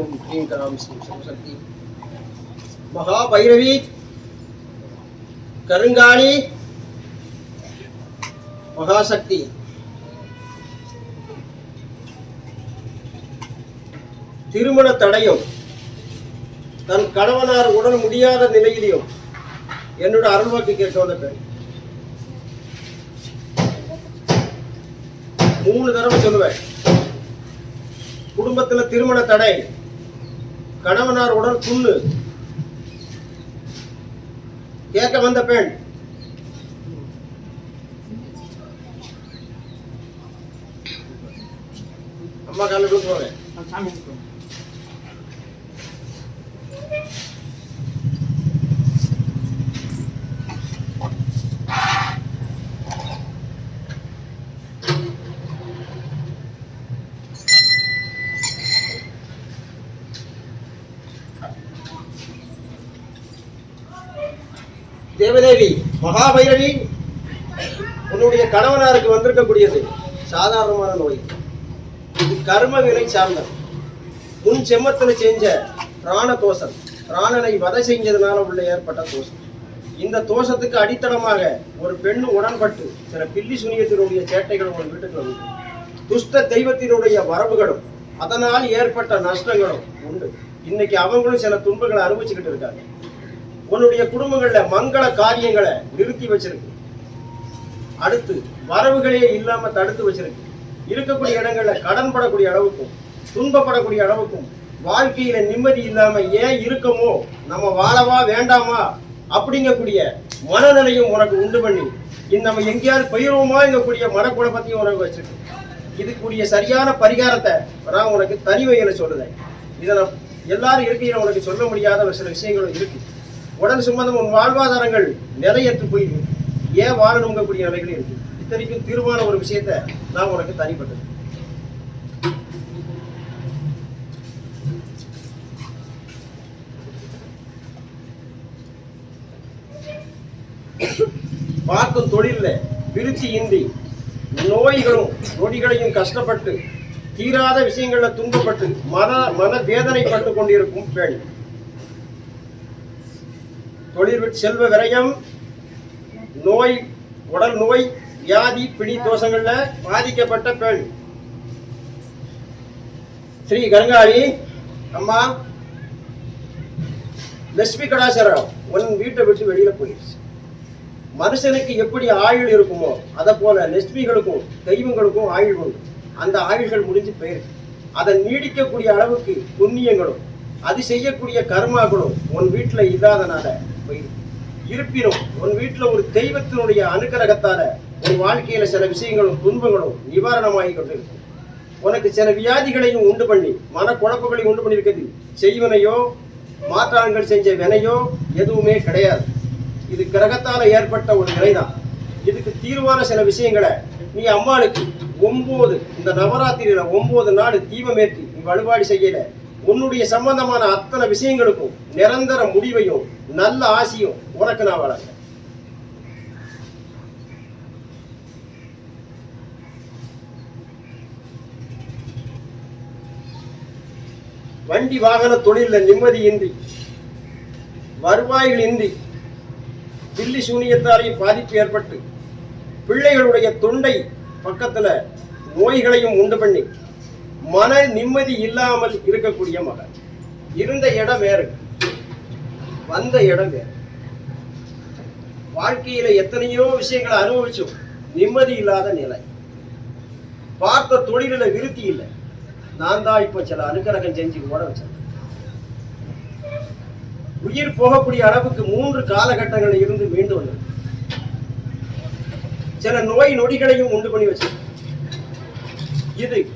ஓம் ஹ்ரீம் கலாம் ஸ்ரீ சிவசக்தி மகாபைரவி கருங்காளி மகாசக்தி. திருமண தடையும் தன் கணவனார் உடல் முடியாத நிலையிலையும் என்னோட அருள்வாக்கு கேட்க வந்த பெண். மூணு தடவை சொல்லுவேன். குடும்பத்துல திருமண தடை. கணவனார் உடல் புண்ணு. கேட்க வந்த பெண். அம்மா கால போங்க தேவதேவி மகாபைரவி உன்னுடைய கணவனாருக்கு வந்திருக்கக்கூடியது சாதாரணமான நோய். இது கர்ம வினை சார்ந்தது. உன் செம்மத்தில் செஞ்ச பிராண தோஷம் பிராணனை வதை செஞ்சதுனால உள்ள ஏற்பட்ட தோஷம். இந்த தோஷத்துக்கு அடித்தளமாக ஒரு பெண் உடன்பட்டு சில பில்லி சுனியத்தினுடைய சேட்டைகளும் உன் வீட்டுக்கு வந்து துஷ்ட தெய்வத்தினுடைய வரவுகளும் அதனால் ஏற்பட்ட நஷ்டங்களும் உண்டு. இன்னைக்கு அவங்களும் சில துன்பங்களை அனுபவிச்சுக்கிட்டு இருக்காங்க. உன்னுடைய குடும்பங்களில் மங்கள காரியங்களை நிறுத்தி வச்சிருக்கு. அடுத்து வரவுகளே இல்லாம தடுத்து வச்சிருக்கு. இருக்கக்கூடிய இடங்கள்ல கடன் படக்கூடிய அளவுக்கும் துன்பப்படக்கூடிய அளவுக்கும் வாழ்க்கையில நிம்மதி இல்லாம ஏன் இருக்கமோ நம்ம வாழவா வேண்டாமா அப்படிங்கக்கூடிய மனநிலையும் உனக்கு உண்டு பண்ணி இந்த நம்ம எங்கேயாவது போயிருவோமாங்கக்கூடிய மனக்குழப்பத்தையும் உனக்கு வச்சிருக்கு. இதுக்குரிய சரியான பரிகாரத்தை நான் உனக்கு தனிவைகளை சொல்லுதேன். இதை நான் எல்லாரும் இருக்கையில் உனக்கு சொல்ல முடியாத ஒரு சில விஷயங்களும் இருக்குது உடல் சம்பந்தம் வாழ்வாதாரங்கள் நிலையற்று போய் ஏன் வாழணுங்கக்கூடிய நிலைகள் இருக்கு. இத்தனைக்கும் தீர்வான ஒரு விஷயத்த நான் உனக்கு தனிப்பட்டது. பார்க்கும் தொழில்ல விருத்தி இன்றி நோய்களும் நொடிகளையும் கஷ்டப்பட்டு தீராத விஷயங்கள்ல துன்பப்பட்டு மன மன வேதனைப்பட்டு கொண்டிருக்கும் பெண். தொழில் செல்வ விரயம் நோய் உடல் நோய் வியாதி பிணி தோஷங்கள்ல பாதிக்கப்பட்ட பெண். ஸ்ரீ கங்காளி அம்மா லட்சுமி கடாசரம் உன் வீட்டை விட்டு வெளியில போயிடுச்சு மனுஷனுக்கு எப்படி ஆயுள் இருக்குமோ அதை போல லட்சுமிகளுக்கும் தெய்வங்களுக்கும் ஆயுள் உண்டு. அந்த ஆயுள்கள் முடிஞ்சு போயிருக்கு. அதை நீடிக்கக்கூடிய அளவுக்கு புண்ணியங்களும் அது செய்யக்கூடிய கர்மாக்களும் உன் வீட்டில் இல்லாதனால இருப்பினும் உன் வீட்டில் ஒரு தெய்வத்தினுடைய அனுக்கிரகத்தால உன் வாழ்க்கையில சில விஷயங்களும் துன்பங்களும் நிவாரணமாகி கொண்டிருக்கும். உனக்கு சில வியாதிகளையும் உண்டு பண்ணி மனக்குழப்பங்களையும் உண்டு பண்ணியிருக்கிறது செய்வனையோ மாற்றான்கள் செஞ்ச வினையோ எதுவுமே கிடையாது. இது கிரகத்தால் ஏற்பட்ட ஒரு நிலைதான் இதுக்கு தீர்வான சில விஷயங்களை நீ அம்மாளுக்கு ஒம்பது இந்த நவராத்திரியில ஒம்பது நாள் தீபமேற்றி நீ வழிபாடு செய்யலை. உன்னுடைய சம்பந்தமான அத்தனை விஷயங்களுக்கும் நிரந்தர முடிவையும் நல்ல ஆசையும் உனக்கு நான் வழங்க வண்டி வாகன தொழிலில் நிம்மதியின்றி வருவாய்கள் இன்றி பில்லி சூனியத்தாலையும் பாதிப்பு ஏற்பட்டு பிள்ளைகளுடைய தொண்டை பக்கத்தில் நோய்களையும் உண்டு பண்ணி மன நிம்மதி இல்லாமல் இருக்கக்கூடிய மகன். இருந்த இடம் வேறு. வந்த இடம் வேறு. வாழ்க்கையில எத்தனையோ விஷயங்களை அனுபவிச்சோம். நிம்மதி இல்லாத நிலை. பார்த்த தொழிலில் விருத்தி இல்லை. நான் தான் இப்போ சில அனுக்கிரகம் செஞ்சு ஓட வச்சேன். உயிர் போகக்கூடிய அளவுக்கு மூன்று காலகட்டங்களில் இருந்து மீண்டு வந்தது சில நோய் நொடிகளையும் உண்டு பண்ணி வச்சிருக்கேன் இது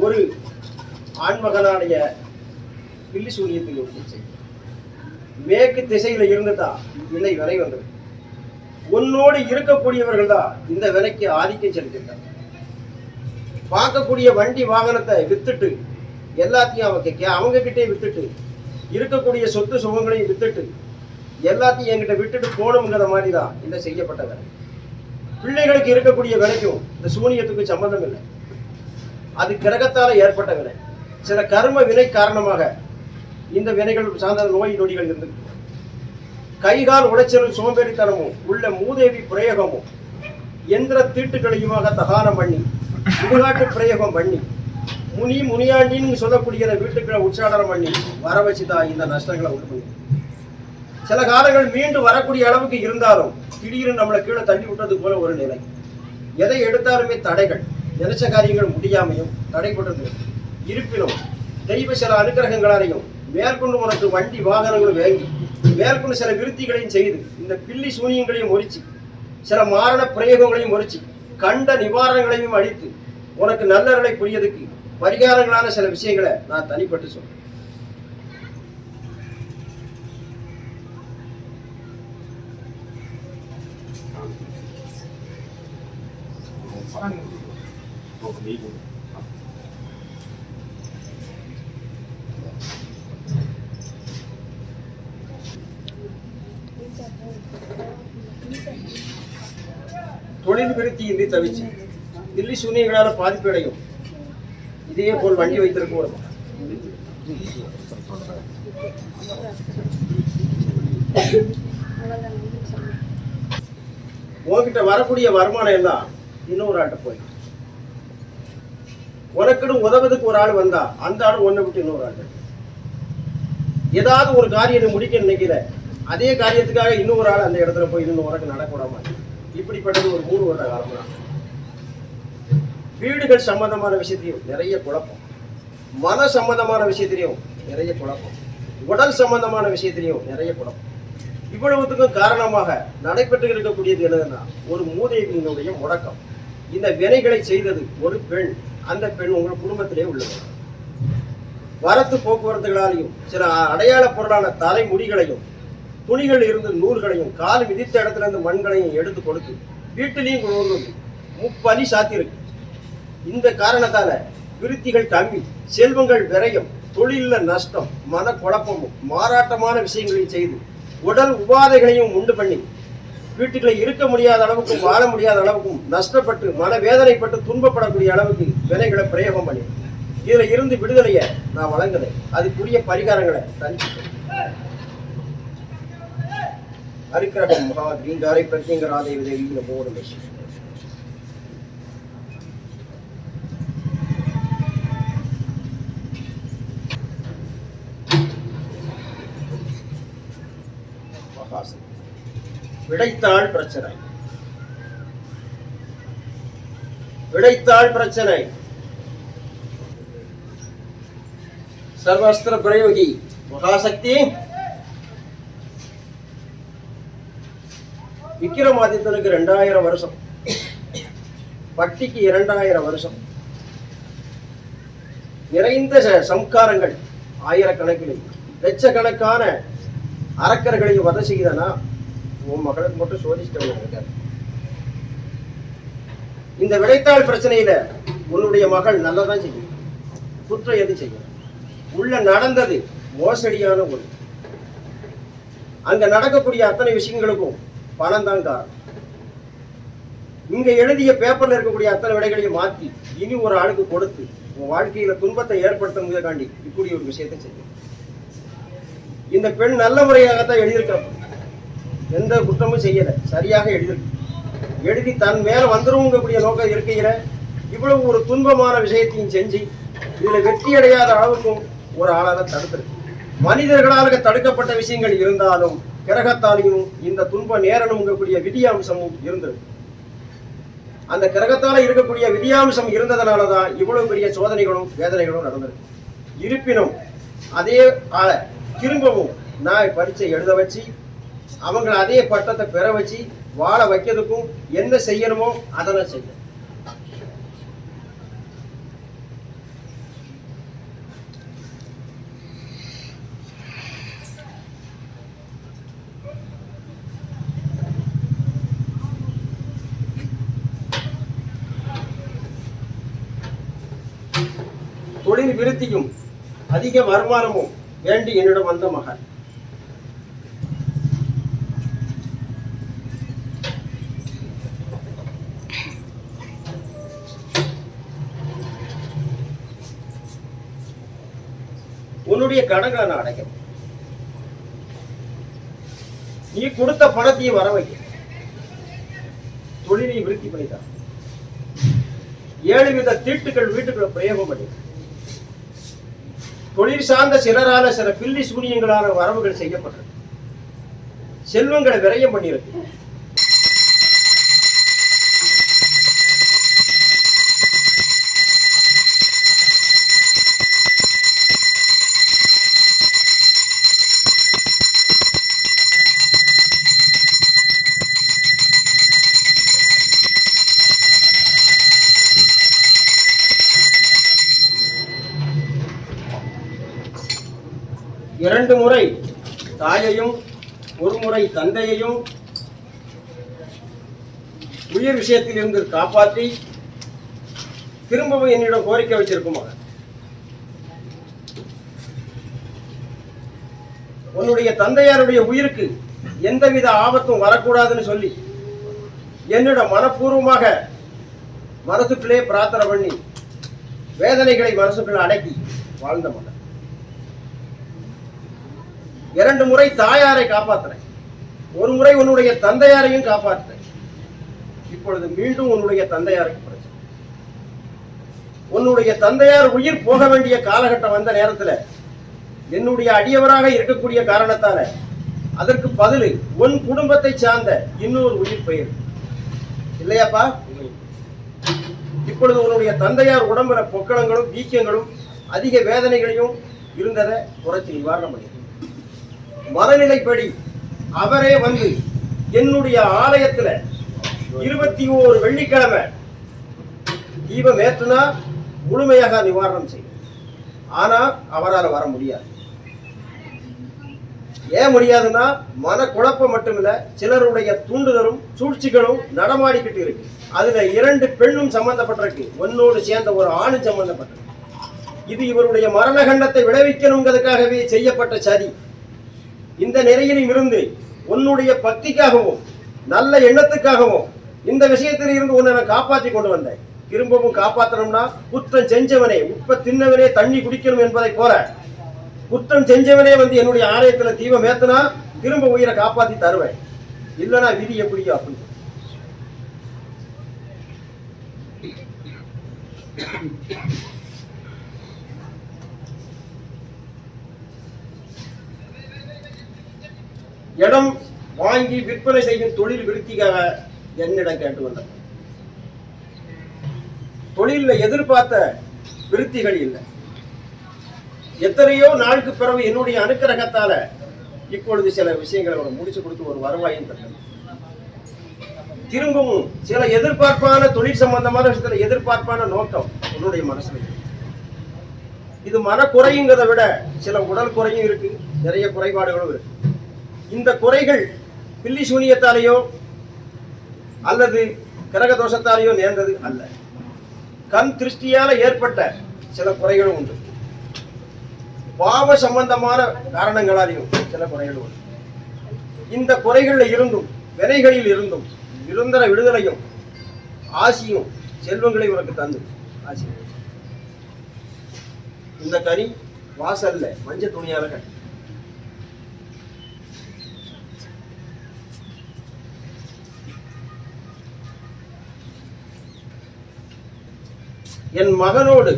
ஒரு ஆண்மகனாடைய பில்லி சூனியத்தில் ஒரு செய்தி மேற்கு இருந்து தான் விலை விலை வந்தது. உன்னோடு இருக்கக்கூடியவர்கள் தான் இந்த விலைக்கு ஆதிக்கம் செலுத்திருக்காங்க பார்க்கக்கூடிய வண்டி வாகனத்தை வித்துட்டு எல்லாத்தையும் அவங்க கேட்க அவங்க கிட்டே வித்துட்டு இருக்கக்கூடிய சொத்து சுகங்களையும் வித்துட்டு எல்லாத்தையும் என்கிட்ட விட்டுட்டு போகணுங்கிற மாதிரி தான் இந்த செய்யப்பட்ட வேலை பிள்ளைகளுக்கு இருக்கக்கூடிய விலைக்கும் இந்த சூனியத்துக்கு சம்மந்தம் இல்லை. அது கிரகத்தால ஏற்பட்ட வினை. சில கர்ம வினை காரணமாக இந்த வினைகள் சார்ந்த நோய் நொடிகள் இருந்து கைகால் உடைச்சலும் சோம்பேறித்தனமும் உள்ள மூதேவி பிரயோகமும் எந்திர தீட்டுகளையுமாக தகானம் பண்ணி இடுகாட்டு பிரயோகம் பண்ணி முனி முனியாண்டின்னு சொல்லக்கூடிய வீட்டுக்களை உச்சாடனம் பண்ணி வர வச்சுதான் இந்த நஷ்டங்களை உண்டு பண்ணி. சில காலங்கள் மீண்டும் வரக்கூடிய அளவுக்கு இருந்தாலும் திடீர்னு நம்மளை கீழே தள்ளி விட்டது போல ஒரு நிலை. எதை எடுத்தாலுமே தடைகள். நினைச்ச காரியங்கள் முடியாமையும் தடைப்பட்டது இருப்பினும் தெய்வ சில அனுகிரகங்களாலையும் மேற்கொண்டு உனக்கு வண்டி வாகனங்களும் வாங்கி மேற்கொண்டு சில விருத்திகளையும் செய்து இந்த பில்லி சூனியங்களையும் ஒழிச்சு சில மாரண பிரயோகங்களையும் ஒழிச்சு கண்ட நிவாரணங்களையும் அழித்து உனக்கு நல்லர்களை புரியதுக்கு பரிகாரங்களான சில விஷயங்களை நான் தனிப்பட்டு சொல்றேன். தொழில் விருத்தி இன்றி தவிச்சு. தில்லி சூனியர்களால் பாதிப்பு அடையும் இதே போல் வண்டி வைத்திருக்கோம் உங்ககிட்ட வரக்கூடிய வருமானம் எல்லாம் இன்னொரு ஆட்ட போயிடும் உனக்குன்னு உதவுறதுக்கு ஒரு ஆள் வந்தா அந்த ஆள் ஒன்றை விட்டு இன்னொரு ஆள். ஏதாவது ஒரு காரியத்தை முடிக்க நினைக்கிற அதே காரியத்துக்காக இன்னொரு ஆள் அந்த இடத்துல போய் இன்னும் உனக்கு நடக்கூடாம இப்படிப்பட்டது ஒரு மூணு வருட காலம். தான் வீடுகள் சம்பந்தமான விஷயத்தையும் நிறைய குழப்பம். மன சம்பந்தமான விஷயத்திலையும் நிறைய குழப்பம். உடல் சம்பந்தமான விஷயத்திலையும் நிறைய குழப்பம். இவ்வளவுத்துக்கும் காரணமாக நடைபெற்று இருக்கக்கூடியது என்னதுன்னா ஒரு மூதேவியினுடைய முடக்கம். இந்த வினைகளை செய்தது ஒரு பெண். அந்த பெண் உங்கள் குடும்பத்திலே உள்ளது. வரத்து போக்குவரத்துகளாலையும் சில அடையாள பொருளான தலைமுடிகளையும் துணிகள் இருந்து நூல்களையும் கால் மிதித்த இடத்துல இருந்து மண்களையும் எடுத்து கொடுத்து வீட்டிலையும் கொண்டு வந்து முப்பலி சாத்தியிருக்கு. இந்த காரணத்தால விருத்திகள் கம்மி செல்வங்கள் விரயம் தொழிலில் நஷ்டம் மன குழப்பமும் மாறாட்டமான விஷயங்களையும் செய்து உடல் உபாதைகளையும் உண்டு பண்ணி வீட்டுக்குள்ள இருக்க முடியாத அளவுக்கும் வாழ முடியாத அளவுக்கும் நஷ்டப்பட்டு மன வேதனைப்பட்டு துன்பப்படக்கூடிய அளவுக்கு வினைகளை பிரயோகம் பண்ணி. இதில் இருந்து விடுதலையை நான் வழங்குறேன். அதுக்குரிய பரிகாரங்களை தனிச்சு அரிக்கிரகம் மகா கிரீங்காரை பிரத்யங்கராதை விதவி மூணு விடைத்தாள் பிரச்சனை. விடைத்தாள் பிரச்சனை. சர்வஸ்திர பிரயோகி மகாசக்தி. விக்ரமாதித்தனுக்கு ரெண்டாயிரம் வருஷம். பட்டிக்கு இரண்டாயிரம் வருஷம். நிறைந்த சம்காரங்கள் ஆயிரக்கணக்கில். லட்சக்கணக்கான அரக்கர்களையும் வதை செய்தனா? உன் மகளுக்கு மட்டும் சோதிச்சிட்டவங்க இருக்காரு இந்த விடைத்தாள் பிரச்சனையில உன்னுடைய மகள் நல்லதான் செய்யும். குற்றம் எது செய்யும்? உள்ள நடந்தது மோசடியான ஒன்று. அங்க நடக்கக்கூடிய அத்தனை விஷயங்களுக்கும் பணம் தான் காரணம். இங்க எழுதிய பேப்பர்ல இருக்கக்கூடிய அத்தனை விடைகளையும் மாத்தி இனி ஒரு ஆளுக்கு கொடுத்து உன் வாழ்க்கையில துன்பத்தை ஏற்படுத்துவதற்காண்டி இப்படி ஒரு விஷயத்தை செய்யும். இந்த பெண் நல்ல முறையாகத்தான் எழுதியிருக்காங்க எந்த குற்றமும் செய்யலை. சரியாக எழுதியிருக்கு எழுதி தன் மேலே வந்துருவங்கக்கூடிய நோக்கம் இருக்கையில இவ்வளவு ஒரு துன்பமான விஷயத்தையும் செஞ்சு இதில் வெற்றி அடையாத அளவுக்கும் ஒரு ஆளாக தடுத்திருக்கு. மனிதர்களால் தடுக்கப்பட்ட விஷயங்கள் இருந்தாலும் கிரகத்தாலையும் இந்த துன்ப நேரணுங்கக்கூடிய விதியாம்சமும் இருந்திருக்கு அந்த கிரகத்தால் இருக்கக்கூடிய விதியாம்சம் இருந்ததுனால தான் இவ்வளவு பெரிய சோதனைகளும் வேதனைகளும் நடந்திருக்கு. இருப்பினும் அதே ஆளை திரும்பவும் நான் பரீட்சை எழுத வச்சு அவங்கள அதே பட்டத்தை பெற வச்சு வாழ வைக்கிறதுக்கும் என்ன செய்யணுமோ அதெல்லாம் செய்யணும் தொழில் விருத்தியும் அதிக வருமானமும் வேண்டி என்னிடம் வந்த மகன். உன்னுடைய கடன்களை நான் அடைக்கிறேன் நீ கொடுத்த பணத்தையும் வர வைக்க. தொழிலை விருத்தி பண்ணித்தான் ஏழு வித தீட்டுகள் வீட்டுக்குள்ள பிரயோகம் பண்ணி தொழில் சார்ந்த சிலரால சில பில்லி சூனியங்களான வரவுகள் செய்யப்பட்டது. செல்வங்களை விரயம் பண்ணியிருக்கு. இரண்டு முறை தாயையும் ஒரு முறை தந்தையையும் உயிர் விஷயத்தில் இருந்து காப்பாற்றி திரும்பவும் என்னிடம் கோரிக்கை வச்சிருக்குமா உன்னுடைய தந்தையாருடைய உயிருக்கு எந்தவித ஆபத்தும் வரக்கூடாதுன்னு சொல்லி என்னிடம் மனப்பூர்வமாக மனசுக்குள்ளே பிரார்த்தனை பண்ணி வேதனைகளை மனசுக்குள்ள அடக்கி வாழ்ந்த மன்னர் இரண்டு முறை தாயாரை காப்பாற்றுறேன் ஒரு முறை உன்னுடைய தந்தையாரையும் காப்பாற்றுறேன் இப்பொழுது மீண்டும் உன்னுடைய தந்தையாருக்கு பிரச்சனை. உன்னுடைய தந்தையார் உயிர் போக வேண்டிய காலகட்டம் வந்த நேரத்தில் என்னுடைய அடியவராக இருக்கக்கூடிய காரணத்தால அதற்கு பதில் உன் குடும்பத்தை சார்ந்த இன்னொரு உயிர் பெயர் இல்லையாப்பா? இப்பொழுது உன்னுடைய தந்தையார் உடம்புல பொக்களங்களும் வீக்கங்களும் அதிக வேதனைகளையும் இருந்ததை குறைச்சி நிவாரணம் பண்ணியிருக்கு மனநிலைப்படி அவரே வந்து என்னுடைய ஆலயத்துல இருபத்தி ஓரு வெள்ளிக்கிழமை தீபம் ஏற்றுனா முழுமையாக நிவாரணம் செய்யும். ஆனா அவரால் வர முடியாது. ஏன் முடியாதுன்னா மன குழப்பம் மட்டுமில்ல சிலருடைய தூண்டுதலும் சூழ்ச்சிகளும் நடமாடிக்கிட்டு இருக்கு. அதுல இரண்டு பெண்ணும் சம்பந்தப்பட்டிருக்கு. ஒன்னோடு சேர்ந்த ஒரு ஆணும் சம்பந்தப்பட்டிருக்கு. இது இவருடைய மரணகண்டத்தை விளைவிக்கணுங்கிறதுக்காகவே செய்யப்பட்ட சதி. இந்த நிலையிலும் இருந்து உன்னுடைய பக்திக்காகவும் நல்ல எண்ணத்துக்காகவும் இந்த விஷயத்தில் இருந்து உன்னை நான் காப்பாற்றி கொண்டு வந்தேன். திரும்பவும் காப்பாற்றணும்னா குற்றம் செஞ்சவனே உப்ப தின்னவனே தண்ணி குடிக்கணும் என்பதை போல குற்றம் செஞ்சவனே வந்து என்னுடைய ஆலயத்துல தீபம் ஏத்துனா திரும்ப உயிரை காப்பாத்தி தருவேன். இல்லனா விதி எப்படியோ அப்படி. இடம் வாங்கி விற்பனை செய்யும் தொழில் விருத்திக்காக என்னிடம் கேட்டு வந்தார் தொழில்ல எதிர்பார்த்த விருத்திகள் இல்லை. எத்தனையோ நாளுக்கு பிறகு என்னுடைய அனுக்கிரகத்தால இப்பொழுது சில விஷயங்களை அவர் முடிச்சு கொடுத்து ஒரு வருவாயும் தந்தது திரும்பவும் சில எதிர்பார்ப்பான தொழில் சம்பந்தமான விஷயத்துல எதிர்பார்ப்பான நோக்கம் உன்னுடைய மனசுல இது மன மனக்குறைங்கிறத விட சில உடல் குறையும் இருக்கு. நிறைய குறைபாடுகளும் இருக்கு. இந்த குறைகள் பில்லி சூனியத்தாலேயோ அல்லது கிரக தோஷத்தாலேயோ நேர்ந்தது அல்ல. கண் திருஷ்டியால ஏற்பட்ட சில குறைகளும் உண்டு. பாவ சம்பந்தமான காரணங்களாலையும் சில குறைகள் உண்டு. இந்த குறைகளில் இருந்தும் வினைகளில் இருந்தும் நிரந்தர விடுதலையும் ஆசியும் செல்வங்களை உனக்கு தந்து ஆசி. இந்த கனி வாசல்ல மஞ்சள் துணியால கட்டி என் மகனோடு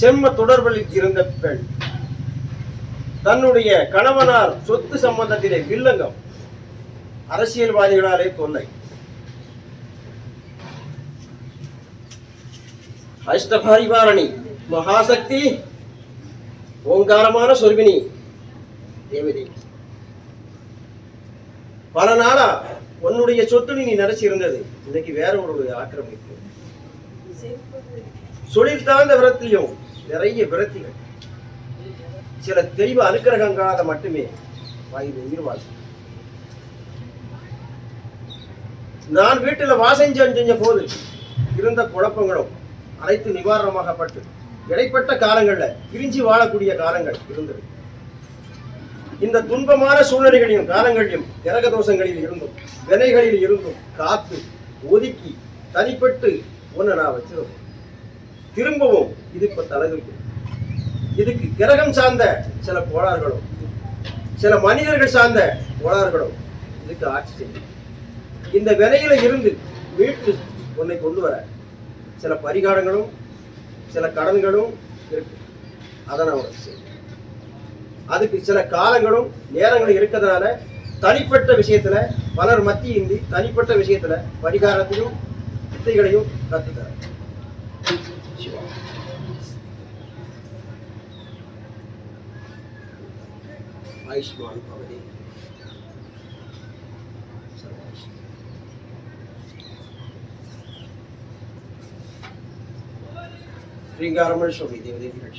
செம்ம தொடர்பில் இருந்த பெண். தன்னுடைய கணவனார் சொத்து சம்பந்தத்திலே வில்லங்கம். அரசியல்வாதிகளாலே தொல்லை அஷ்டபாரிவாரணி மகாசக்தி ஓங்காரமான சொர்பினி தேவதி. பல நாளா உன்னுடைய சொத்து நீ நினைச்சிருந்தது இன்னைக்கு வேற ஒரு ஆக்கிரமிப்பு. சுழில் தாழ்ந்த விரத்திலையும் நிறைய விரத்திகள். சில தெய்வ அனுக்கிரகங்களாக மட்டுமே வாயில் உயிர் வாழ்க்கை நான் வீட்டில் வாசம் செஞ்ச போது இருந்த குழப்பங்களும் அனைத்து நிவாரணமாகப்பட்டு இடைப்பட்ட காலங்களில் பிரிஞ்சு வாழக்கூடிய காலங்கள் இருந்தது. இந்த துன்பமான சூழ்நிலைகளையும் காலங்களிலும் கிரக தோஷங்களில் இருந்தும் வினைகளில் இருந்தும் காத்து ஒதுக்கி தனிப்பட்டு ஒன்று நான் வச்சிருந்தேன். திரும்பவும் இது இப்ப தலைவிக்கு இதுக்கு கிரகம் சார்ந்த சில கோளாறுகளும் சில மனிதர்கள் சார்ந்த கோளாறுகளும் இதுக்கு ஆட்சி செய்யும். இந்த வினையில இருந்து வீட்டு உன்னை கொண்டு வர சில பரிகாரங்களும் சில கடன்களும் இருக்கு. அதை நான் உனக்கு செய்வேன் அதுக்கு சில காலங்களும் நேரங்களும் இருக்கிறதுனால தனிப்பட்ட விஷயத்துல பலர் மத்தியின்றி தனிப்பட்ட விஷயத்துல பரிகாரத்தையும் வித்தைகளையும் கற்றுத்தரேன் Iceman comedy. Ringar Marshal video, they hear